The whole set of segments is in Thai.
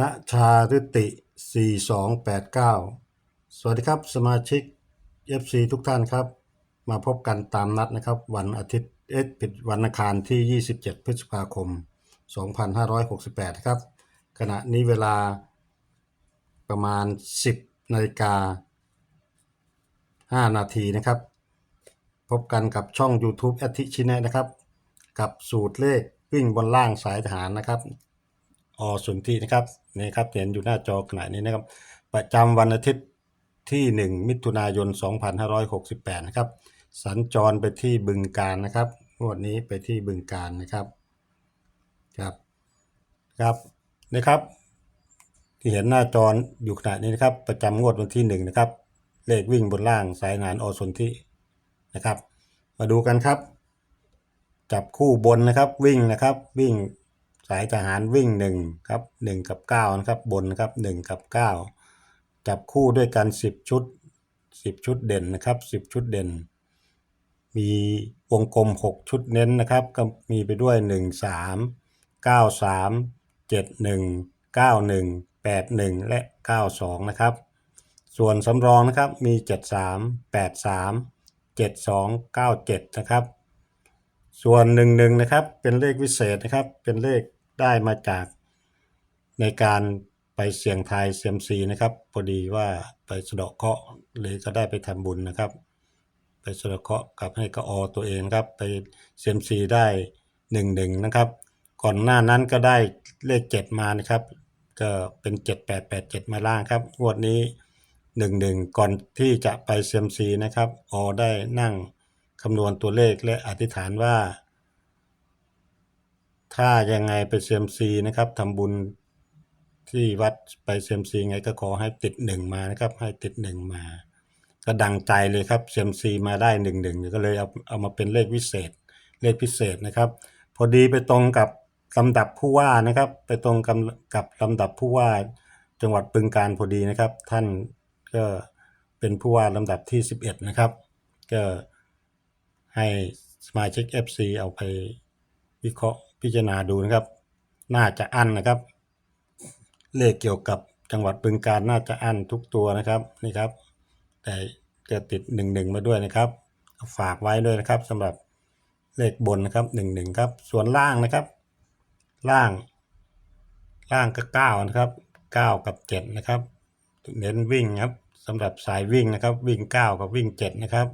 ณชาฤติ 4289 สวัสดีครับสมาชิก FC ทุกท่านครับ มาพบกันตามนัดนะครับ วันอาทิตย์เอ็ดผิดวันอังคารที่ 27 พฤษภาคม 2568 ครับ ขณะนี้เวลาประมาณ 10นาฬิกา5นาทีนะครับ พบกันกับช่อง YouTube แอ t ทิชินะนะครับ กับสูตรเลขวิ่งบนล่างสายทหารนะครับ อสุนที่นะครับนี่ครับเห็นอยู่หน้าจอขณะนี้นะครับ ประจำวันอาทิตย์ที่ 1 มิถุนายน 2568 นะครับ สัญจรไปที่บึงการนะครับงวดนี้ไปที่บึงการนะครับครับครับนะครับ ที่เห็นหน้าจออยู่ขณะนี้นะครับ ประจำงวดวันที่1นะครับเลขวิ่งบนล่างสายงานอสุนที่นะครับ มาดูกันครับ จับคู่บนนะครับวิ่งนะครับวิ่งายทหารวิ่ง1ครับ1กับ9นะครับบนครับ1กับ9จับคู่ด้วยกัน10ชุด10ชุดเด่นนะครับ10ชุดเด่น มีวงกลม6ชุดเน้นนะครับก็มีไปด้วย1 3 9 3 7 1 9 1 8 1และ92นะครับส่วนสำรองนะครับมี 73 83 72 97 นะครับ ส่วนหนึ่งหนึ่งนะครับ เป็นเลขวิเศษนะครับ เป็นเลข ได้มาจากในการไปเสี่ยงทายเซียมซีนะครับพอดีว่าไปสะเดาะเคราะห์เลยก็ได้ไปทำบุญนะครับ ไปสะเดาะเคราะห์กับให้กอตัวเองครับ ไปเซียมซีได้หนึ่งหนึ่งนะครับ ก่อนหน้านั้นก็ได้เลขเจ็ดมานะครับ ก็เป็นเจ็ดแปดแปดเจ็ดมาล่างครับงวดนี้หนึ่งหนึ่งก่อนที่จะไปเซียมซีนะครับออได้นั่งคำนวณตัวเลขและอธิษฐานว่า ถ้ายังไงไปเซียมซีนะครับทำบุญที่วัดไปเซียมซีไงก็ขอให้ติดหนึ่งมานะครับ ให้ติดหนึ่งมา ก็ดังใจเลยครับเซียมซีมาได้หนึ่งหนึ่งก็เลยเอาเอามาเป็นเลขวิเศษ เลขพิเศษนะครับ พอดีไปตรงกับลำดับผู้ว่านะครับ ไปตรงกับกับลำดับผู้ว่าจังหวัดบึงการพอดีนะครับ ท่านก็เป็นผู้ว่าลำดับที่ 11 นะครับ ก็ให้สมาชิก FC เอาไปวิเคราะห์ พิจารณาดูนะครับ น่าจะอั้นนะครับ เลขเกี่ยวกับจังหวัดบึงการน่าจะอั้นทุกตัวนะครับนี่ครับ แต่จะติดหนึ่งหนึ่งมาด้วยนะครับ ฝากไว้ด้วยนะครับสำหรับเลขบนนะครับหนึ่งหนึ่งครับ ส่วนล่างนะครับ ล่าง ล่างก็เก้านะครับเก้ากับเจ็ดนะครับเน้นวิ่งครับสำหรับสายวิ่งนะครับ วิ่งเก้ากับวิ่งเจ็ดนะครับ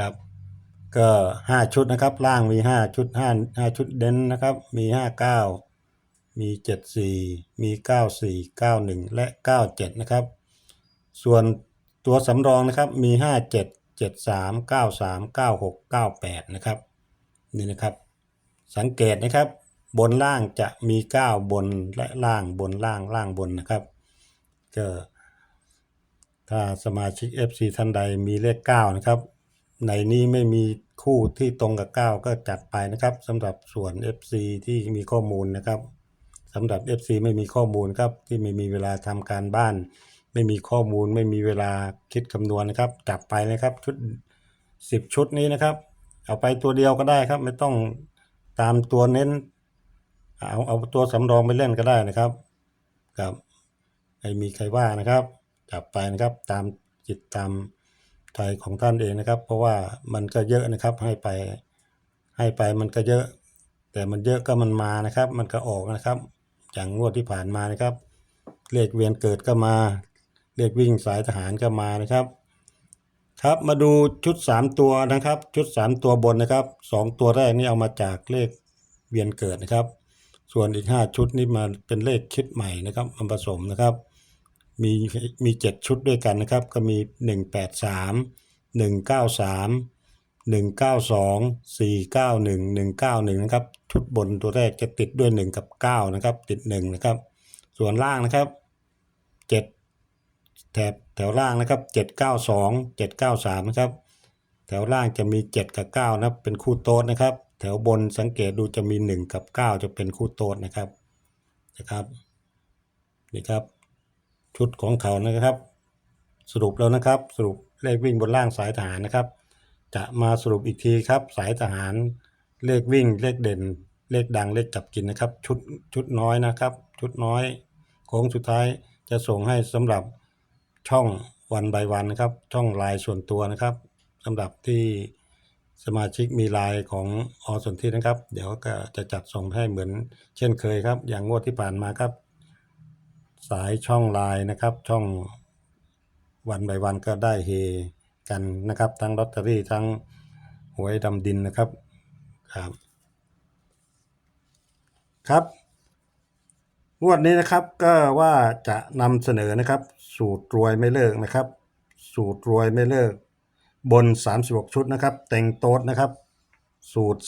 ครับ ก็ห้าชุดนะครับ ล่างมีห้าชุดห้าห้าชุดเด่นนะครับ มีห้าเก้ามีเจ็ดสี่มีเก้าสี่เก้าหนึ่งและเก้าเจ็ดนะครับ ส่วนตัวสำรองนะครับมีห้าเจ็ดเจ็ดสามเก้าสามเก้าหกเก้าแปดนะครับนี่นะครับ สังเกตนะครับ บนล่างจะมีเก้าบนและล่างบนล่างล่างบนนะครับก็ถ้าสมาชิก FC ท่านใดมีเลข 9 นะครับ ในนี้ไม่มีคู่ที่ตรงกับ 9 ก็จัดไปนะครับสำหรับส่วน FC ที่มีข้อมูลนะครับสำหรับ FC ไม่มีข้อมูลครับที่ไม่มีเวลาทำการบ้าน ไม่มีข้อมูลไม่มีเวลาคิดคำนวณนะครับ จับไปนะครับชุด 10 ชุดนี้นะครับ เอาไปตัวเดียวก็ได้ครับ ไม่ต้องตามตัวเน้น เอาเอาตัวสำรองไปเล่นก็ได้นะครับครับไม่มีใครว่านะครับ จับไปนะครับตามจิตตาม ใจของท่านเองนะครับ เพราะว่ามันก็เยอะนะครับให้ไปให้ไปมันก็เยอะ แต่มันเยอะก็มันมานะครับ มันก็ออกนะครับ อย่างงวดที่ผ่านมานะครับเลขเวียนเกิดก็มาเลขวิ่งสายทหารก็มานะครับ ครับมาดูชุด 3 ตัวนะครับ ชุด 3 ตัวบนนะครับ 2 ตัวแรกนี่เอามาจากเลขเวียนเกิดนะครับ ส่วนอีก 5 ชุดนี่มาเป็นเลขคิดใหม่นะครับมาผสมนะครับ มีมี7ชุดด้วยกันนะครับ ก็มี183 193 192 491 191นะครับชุดบนตัวแรกจะติดด้วย1กับ9นะครับ ติด1นะครับ ส่วนล่างนะครับ7แถบแถวล่างนะครับ792 793นะครับ แถวล่างจะมี7กับ9นะครับเป็นคู่โต๊ดนะครับ แถวบนสังเกตดูจะมี1กับ9จะเป็นคู่โต๊ดนะครับนะครับนี่ครับ ชุดของเขานะครับ สรุปแล้วนะครับ สรุปเลขวิ่งบนล่างสายทหารนะครับ จะมาสรุปอีกทีครับ สายทหารเลขวิ่งเลขเด่น เลขดังเลขจับกินนะครับ ชุดชุดน้อยนะครับ ชุดน้อยโค้งสุดท้ายจะส่งให้สำหรับช่องวันบวันนะครับ ช่องไลน์ส่วนตัวนะครับสำหรับที่สมาชิกมีไลน์ของอสนทินะครับ เดี๋ยวก็จะจัดส่งให้เหมือนเช่นเคยครับ อย่างงวดที่ผ่านมาครับ สายช่องไลน์นะครับ ช่องวันบวันก็ได้เฮกันนะครับ ทั้งลอตเตอรี่ทั้งหวยดำดินนะครับครับ ครับงวดนี้นะครับก็ว่าจะนำเสนอนะครับ สูตรรวยไม่เลิกนะครับ สูตรรวยไม่เลิก บน 36 ชุดนะครับเต็งโต๊ดนะครับ สูตร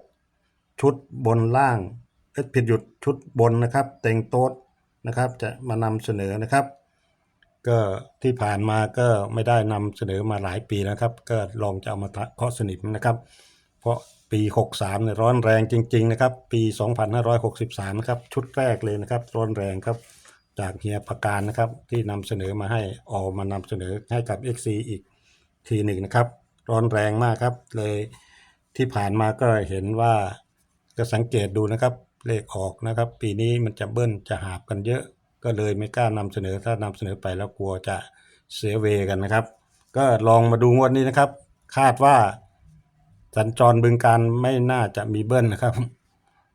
36 ชุดบนล่างเอ็ดผิดหยุดชุดบนนะครับเต็งโต๊ด นะครับ จะมานำเสนอนะครับ ก็ที่ผ่านมาก็ไม่ได้นำเสนอมาหลายปีแล้วครับ ก็ลองจะเอามาเคาะสนิมนะครับ เพราะปี 63เนี่ยร้อนแรงจริง ๆ นะครับ ปี 2563นะครับชุดแรกเลยนะครับร้อนแรงครับจากเฮียประการนะครับที่นำเสนอมาให้ออกมานำเสนอให้กับ XC อีกทีหนึ่งนะครับ ร้อนแรงมากครับ เลยที่ผ่านมาก็เห็นว่าก็สังเกตดูนะครับ เลขออกนะครับ ปีนี้มันจะเบิ้ลจะหาบกันเยอะ ก็เลยไม่กล้านำเสนอถ้านำเสนอไปแล้วกลัวจะเสียเวกันนะครับ ก็ลองมาดูงวดนี้นะครับ คาดว่า สัญจรบึงการไม่น่าจะมีเบิ้ลนะครับ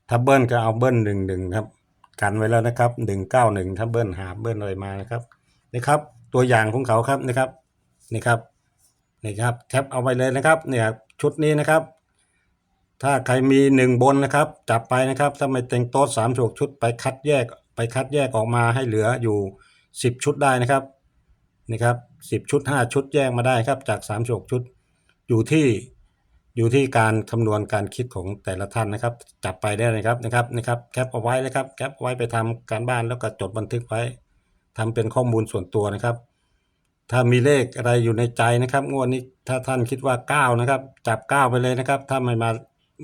ถ้าเบิ้ลก็เอาเบิ้ลหนึ่งหนึ่งครับ กันไว้แล้วนะครับหนึ่งเก้าหนึ่งถ้าเบิ้ลหาเบิ้ลอะไรมานะครับนี่ครับ ตัวอย่างของเขาครับนะครับนี่ครับนี่ครับแคปเอาไปเลยนะครับเนี่ยชุดนี้นะครับ ถ้าใครมีหนึ่งบนนะครับ จับไปนะครับ ถ้าไม่เต็งโต๊ะสามฉกชุดไปคัดแยกไปคัดแยกออกมาให้เหลืออยู่สิบชุดได้นะครับนี่ครับสิบชุดห้าชุดแยกมาได้ครับ จากสามฉกชุด อยู่ที่อยู่ที่การคำนวณการคิดของแต่ละท่านนะครับ จับไปได้เลยครับนะครับนะครับแคปเอาไว้เลยครับแคปเอาไว้ไปทำการบ้านแล้วก็จดบันทึกไว้ทำเป็นข้อมูลส่วนตัวนะครับ ถ้ามีเลขอะไรอยู่ในใจนะครับ งวดนี้ถ้าท่านคิดว่าเก้านะครับ จับเก้าไปเลยนะครับ ถ้าไม่มา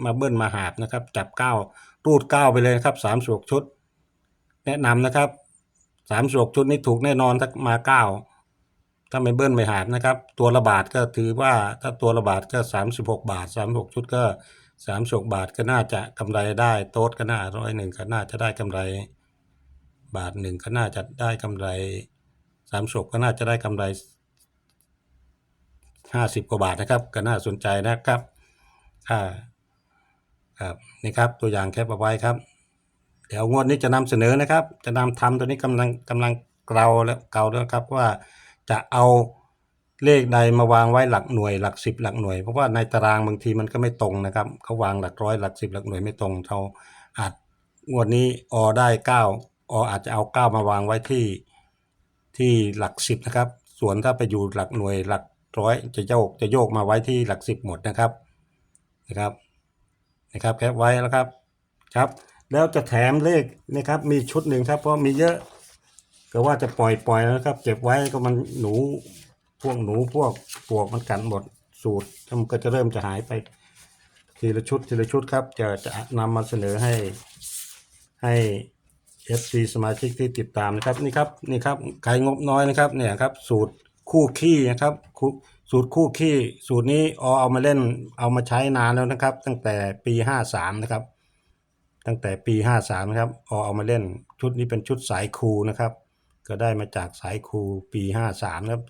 มาเบิ้ลมาหาบนะครับ จับเก้ารูดเก้าไปเลยนะครับสามสวกชุด แนะนำนะครับสามสวกชุดนี้ถูกแน่นอนถ้ามาเก้าถ้าไม่เบิ้ลไม่หาบนะครับ ตัวละบาทก็ถือว่าถ้าตัวละบาทก็36บหกบาท36ชุดก็36บาทก็น่าจะกำไรได้ โต๊ดก็น่าร้อยหนึ่งก็น่าจะได้กำไร บาทหนึ่งก็น่าจะได้กำไร36ก็น่าจะได้กำไร50กว่าบาทนะครับ ก็น่าสนใจนะครับ อ่า ครับนี่ครับตัวอย่างแคปเอาไว้ครับ เดี๋ยวงวดนี้จะนำเสนอนะครับ จะนำทำตัวนี้กำลังกำลังเกลาแล้วเกลาแล้วครับว่าจะเอาเลขใดมาวางไว้หลักหน่วยหลักสิบหลักหน่วยเพราะว่าในตารางบางทีมันก็ไม่ตรงนะครับเขาวางหลักร้อยหลักสิบหลักหน่วยไม่ตรงเขาอาจงวดนี้อได้เก้าออาจจะเอาเก้ามาวางไว้ที่ที่หลักสิบนะครับ ส่วนถ้าไปอยู่หลักหน่วยหลักร้อยจะโยกจะโยกมาไว้ที่หลักสิบหมดนะครับนะครับ นะครับแคปไว้แล้วครับครับ แล้วจะแถมเลขนะครับมีชุดหนึ่งครับ เพราะมีเยอะก็ว่าจะปล่อยปล่อยแล้วครับ เก็บไว้ก็มันหนูพวกหนูพวกปวกมันกันหมดสูตรมันก็จะเริ่มจะหายไป ทีละชุดทีละชุดครับ จะจะนำมาเสนอให้ให้ FC สมาชิกที่ติดตามนะครับนี่ครับนี่ครับใครงบน้อยนะครับเนี่ยครับ สูตรคู่ขี้นะครับคู่ สูตรคู่ขี้สูตรนี้อเอามาเล่นเอามาใช้นานแล้วนะครับ ตั้งแต่ปี53นะครับ ตั้งแต่ปี53นะครับออเอามาเล่นชุดนี้เป็นชุดสายครูนะครับ ก็ได้มาจากสายครูปี53นะครับ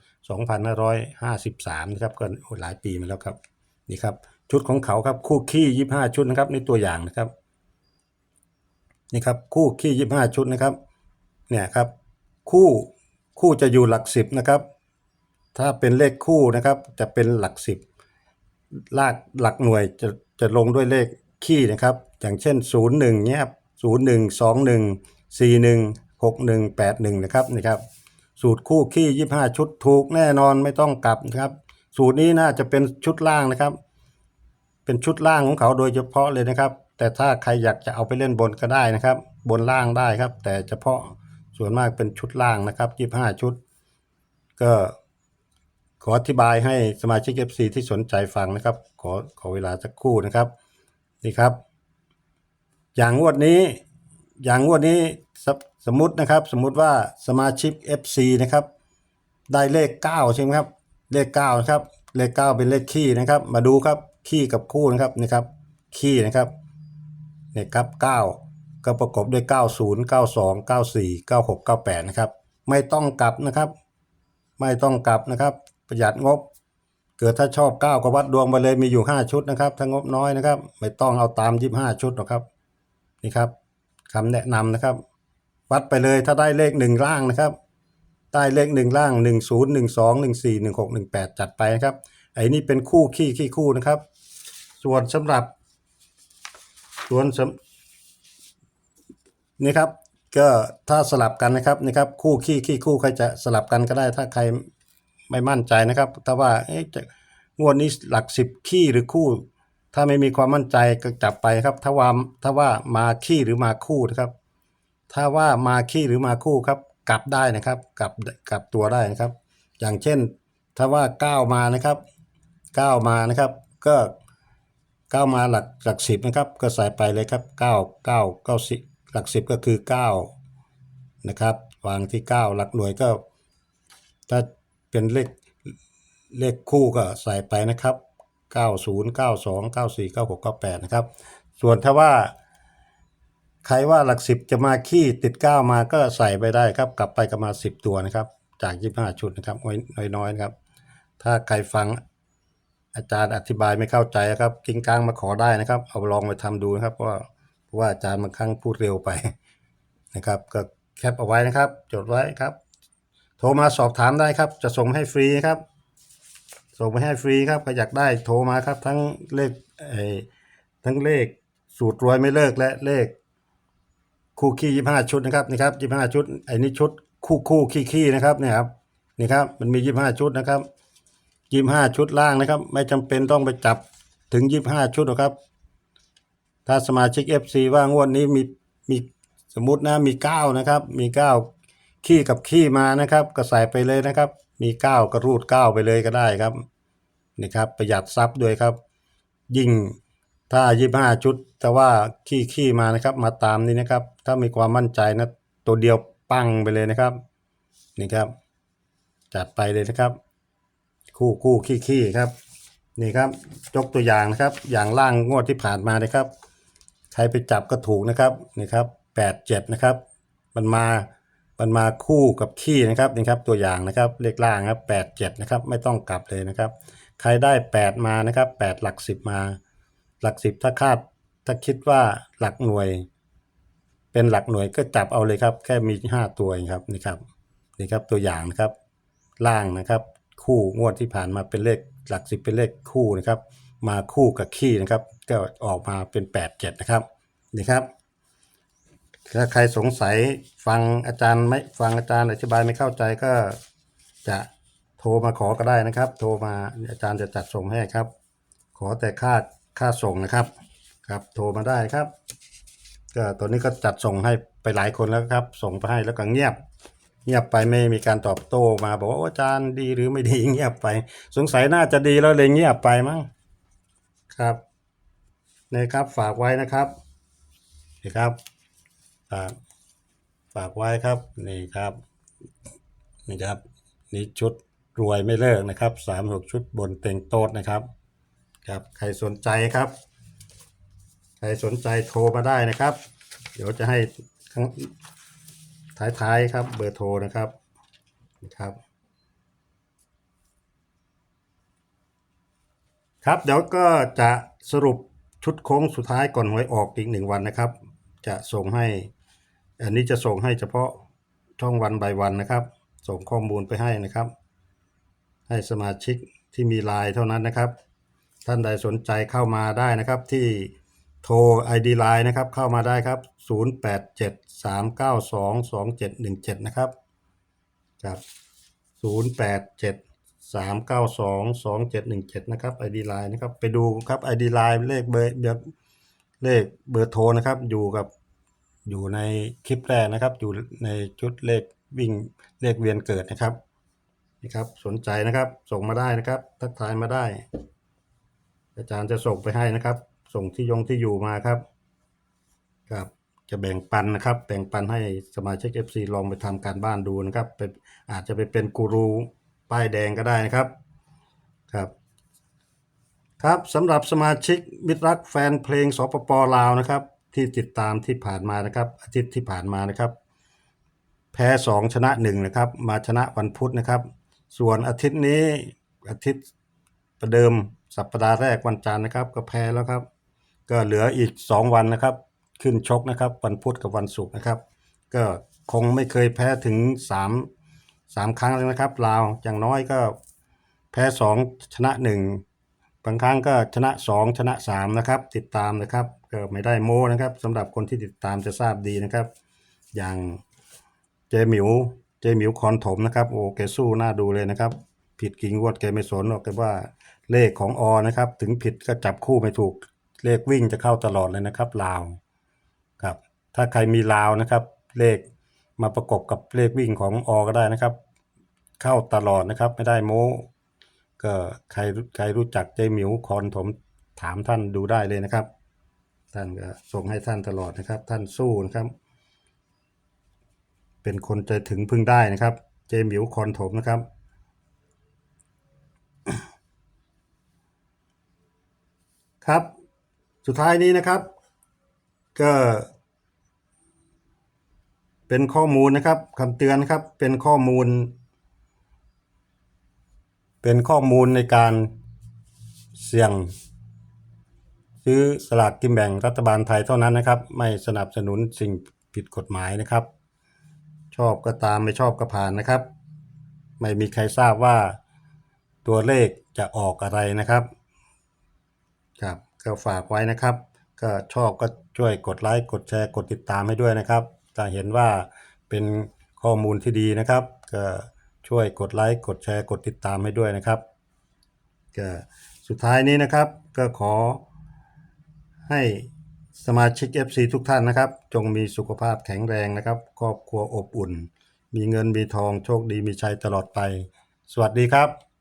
2553นะครับก็หลายปีมาแล้วครับนี่ครับ ชุดของเขาครับคู่ขี้25ชุดนะครับในตัวอย่างนะครับนี่ครับคู่ขี้25ชุดนะครับ เนี่ยครับ คู่คู่จะอยู่หลักสิบนะครับ ถ้าเป็นเลขคู่นะครับ จะเป็นหลักสิบลากหลักหน่วยจะจะลงด้วยเลขขี้นะครับ อย่างเช่น 0 1เนี้ยครับ0 1 2 1 4 1 6 1 8 1นะครับนี่ครับ สูตรคู่ขี้25ชุดถูกแน่นอนไม่ต้องกลับนะครับ สูตรนี้น่าจะเป็นชุดล่างนะครับ เป็นชุดล่างของเขาโดยเฉพาะเลยนะครับ แต่ถ้าใครอยากจะเอาไปเล่นบนก็ได้นะครับ บนล่างได้ครับ แต่เฉพาะส่วนมากเป็นชุดล่างนะครับ25ชุด ก็ ขออธิบายให้สมาชิก FC ที่สนใจฟังนะครับ ขอขอเวลาสักครู่นะครับนี่ครับ อย่างงวดนี้ อย่างงวดนี้สมสมมตินะครับ สมมุติว่าสมาชิก FC นะครับ ได้เลข 9 ใช่ไหมครับ เลข9นะครับเลข 9 เป็นเลขขี้นะครับ มาดูครับขี้กับคู่นะครับนี่ครับขี้นะครับนี่ครับ 9 ก็ประกอบด้วย 90 92 94 96 98 นะครับ ไม่ต้องกลับนะครับ ไม่ต้องกลับนะครับ ประหยัดงบ เกิดถ้าชอบ9ก็วัดดวงไปเลยมีอยู่5ชุดนะครับ ถ้างบน้อยนะครับ ไม่ต้องเอาตาม25ชุดหรอกครับ นี่ครับคำแนะนำนะครับ วัดไปเลยถ้าได้เลขหนึ่งล่างนะครับได้เลขหนึ่งล่างหนึ่งศูนย์หนึ่งสองหนึ่งสี่หนึ่งหกหนึ่งแปดจัดไปนะครับไอ้นี่เป็นคู่ขี้ขี้คู่นะครับ ส่วนสำหรับ ส่วนสนี่ครับก็ถ้าสลับกันนะครับนี่ครับคู่ขี้ขี้คู่ใครจะสลับกันก็ได้ถ้าใคร ไม่มั่นใจนะครับถ้าว่าเอ๊ะจะงวดนี้หลักสิบขี้หรือคู่ ถ้าไม่มีความมั่นใจก็จับไปครับ ถ้าว่าถ้าว่ามาขี้หรือมาคู่นะครับ ถ้าว่ามาขี้หรือมาคู่ครับ กลับได้นะครับ กลับกลับตัวได้นะครับ อย่างเช่น ถ้าว่าก้าวมานะครับก้าวมานะครับ ก็ก้าวมาหลักหลักสิบนะครับ ก็ใส่ไปเลยครับเก้าเก้าเก้าสิหลักสิบก็คือเก้านะครับวางที่เก้าหลักหน่วยก็ถ้า เป็นเลขเลขคู่ก็ใส่ไปนะครับเก้าศูนย์เก้าสองเก้าสี่เก้าหกเก้าแปดนะครับ ส่วนถ้าว่า ใครว่าหลักสิบจะมาขี้ติดเก้ามาก็ใส่ไปได้ครับ กลับไปกลับมาสิบตัวนะครับ จากยี่ห้าชุดนะครับน้อยๆนะครับ ถ้าใครฟังอาจารย์อธิบายไม่เข้าใจครับกิงกลางมาขอได้นะครับ เอาลองไปทำดูนะครับเพราะว่าว่าอาจารย์บางครั้งพูดเร็วไปนะครับ ก็แคปเอาไว้นะครับ จดไว้ครับ ทรมาสอบถามได้ครับ จะส่งให้ฟรีครับ ส่งไปให้ฟรีครับใครอยากได้โทรมาครับ ทั้งเลขเอทั้งเลขสูตรรวยไม่เลิกและเลข คู่ขี้ยี่ห้าชุดนะครับนี่ครับยี่ห้าชุดไอ้นี่ชุดคู่คู่ขี้ขี้นะครับเนี่ยครับนี่ครับมันมียี่ห้าชุดนะครับยี่ห้าชุดล่างนะครับ ไม่จำเป็นต้องไปจับถึงยี่ห้าชุดหรอกครับ ถ้าสมาชิก FC ว่างวดนี้มีมีสมมตินะมีเก้านะครับ มีเก้า ขี้กับขี้มานะครับ ก็ใส่ไปเลยนะครับ มีเก้าก็รูดเก้าไปเลยก็ได้ครับนี่ครับประหยัดทรัพย์ด้วยครับ ยิ่งถ้ายี่ห้าชุด แต่ว่าขี้ขี้มานะครับ มาตามนี้นะครับ ถ้ามีความมั่นใจนะ ตัวเดียวปังไปเลยนะครับ นี่ครับ จัดไปเลยนะครับ คู่คู่ขี้ขี้ครับ นี่ครับยกตัวอย่างนะครับ อย่างล่างงวดที่ผ่านมานะครับ ใครไปจับก็ถูกนะครับนี่ครับแปดเจ็ดนะครับ มันมา มันมาคู่กับขี้นะครับนี่ครับตัวอย่างนะครับเลขล่างครับแปดเจ็ดนะครับไม่ต้องกลับเลยนะครับ ใครได้แปดมานะครับแปดหลักสิบมา หลักสิบถ้าคาดถ้าคิดว่าหลักหน่วย เป็นหลักหน่วยก็จับเอาเลยครับ แค่มีห้าตัวครับนี่ครับนี่ครับตัวอย่างนะครับ ล่างนะครับ คู่งวดที่ผ่านมาเป็นเลขหลักสิบเป็นเลขคู่นะครับ มาคู่กับขี้นะครับ ก็ออกมาเป็นแปดเจ็ดนะครับนี่ครับ ถ้าใครสงสัยฟังอาจารย์ไม่ฟังอาจารย์อธิบายไม่เข้าใจก็จะโทรมาขอก็ได้นะครับ โทรมาอาจารย์จะจัดส่งให้ครับ ขอแต่ค่าค่าส่งนะครับ ครับ โทรมาได้ครับ ก็ตัวนี้ก็จัดส่งให้ไปหลายคนแล้วครับ ส่งไปให้แล้วก็เงียบ เงียบไปไม่มีการตอบโต้มา บอกว่าอาจารย์ดีหรือไม่ดีเงียบไป สงสัยน่าจะดีแล้วเลยเงียบไปมั้งครับนี่ครับฝากไว้นะครับนี่ครับ ฝากฝากไว้ครับนี่ครับนี่ครับนี่ชุดรวยไม่เลิกนะครับสามหกชุดบนเต็งโต๊ดนะครับครับใครสนใจครับ ใครสนใจโทรมาได้นะครับ เดี๋ยวจะให้ข้างท้ายๆครับเบอร์โทรนะครับนะครับครับเดี๋ยวก็จะสรุปชุดโค้งสุดท้ายก่อนหวยออกอีกหนึ่งวันนะครับ จะส่งให้ อันนี้จะส่งให้เฉพาะช่องวันใบวันนะครับ ส่งข้อมูลไปให้นะครับ ให้สมาชิกที่มีไลน์เท่านั้นนะครับ ท่านใดสนใจเข้ามาได้นะครับที่โทร ID Line นะครับเข้ามาได้ครับ 0873922717 นะครับครับ0873922717 นะครับ ID Line นะครับ ไปดูครับ ID Line เลขเบอร์เบอร์เลขเบอร์โทรนะครับ อยู่กับ อยู่ในคลิปแรกนะครับ อยู่ในชุดเลขวิ่งเลขเวียนเกิดนะครับนี่ครับสนใจนะครับส่งมาได้นะครับ ทักทายมาได้ อาจารย์จะส่งไปให้นะครับ ส่งที่ยงที่อยู่มาครับครับจะแบ่งปันนะครับ แบ่งปันให้สมาชิก FC ลองไปทำการบ้านดูนะครับเป็นอาจจะไปเป็นกูรูป้ายแดงก็ได้นะครับครับ ครับสำหรับสมาชิกมิตรรักแฟนเพลงสปปลาวนะครับ ที่ติดตามที่ผ่านมานะครับ อาทิตย์ที่ผ่านมานะครับ แพ้สองชนะหนึ่งนะครับ มาชนะวันพุธนะครับ ส่วนอาทิตย์นี้อาทิตย์ประเดิมสัปดาห์แรกวันจันทร์นะครับ ก็แพ้แล้วครับ ก็เหลืออีก 2 วันนะครับ ขึ้นชกนะครับ วันพุธกับวันศุกร์นะครับ ก็คงไม่เคยแพ้ถึง 3 3 ครั้งเลยนะครับลาวอย่างน้อยก็แพ้ 2 ชนะ 1 บางครั้งก็ชนะ 2 ชนะ 3 นะครับ ติดตามนะครับ ก็ไม่ได้โม้นะครับสำหรับคนที่ติดตามจะทราบดีนะครับ อย่างเจมิวเจมิวคอนถมนะครับโอ้แกสู้น่าดูเลยนะครับ ผิดกิ่งวดแกไม่สนหรอกแกว่าเลขของอนะครับ ถึงผิดก็จับคู่ไม่ถูกเลขวิ่งจะเข้าตลอดเลยนะครับลาวครับ ถ้าใครมีลาวนะครับ เลขมาประกบกับเลขวิ่งของอก็ได้นะครับ เข้าตลอดนะครับ ไม่ได้โม้ก็ใครใครรู้จักเจมิวคอนถมถามท่านดูได้เลยนะครับ ท่านก็ส่งให้ท่านตลอดนะครับ ท่านสู้นะครับ เป็นคนใจถึงพึ่งได้นะครับ เจมิวคอนถมนะครับ ครับ สุดท้ายนี้นะครับ ก็ เป็นข้อมูลนะครับคำเตือนครับ เป็นข้อมูล เป็นข้อมูลในการเสี่ยง ซื้อสลากกินแบ่งรัฐบาลไทยเท่านั้นนะครับ ไม่สนับสนุนสิ่งผิดกฎหมายนะครับ ชอบก็ตามไม่ชอบก็ผ่านนะครับ ไม่มีใครทราบว่าตัวเลขจะออกอะไรนะครับครับก็ฝากไว้นะครับ ก็ชอบก็ช่วยกดไลค์กดแชร์กดติดตามให้ด้วยนะครับถ้าเห็นว่าเป็นข้อมูลที่ดีนะครับ ก็ช่วยกดไลค์กดแชร์กดติดตามให้ด้วยนะครับก็สุดท้ายนี้นะครับก็ขอ ให้สมาชิก FC ทุกท่านนะครับ จงมีสุขภาพแข็งแรงนะครับ ครอบครัวอบอุ่น มีเงินมีทองโชคดีมีชัยตลอดไป สวัสดีครับ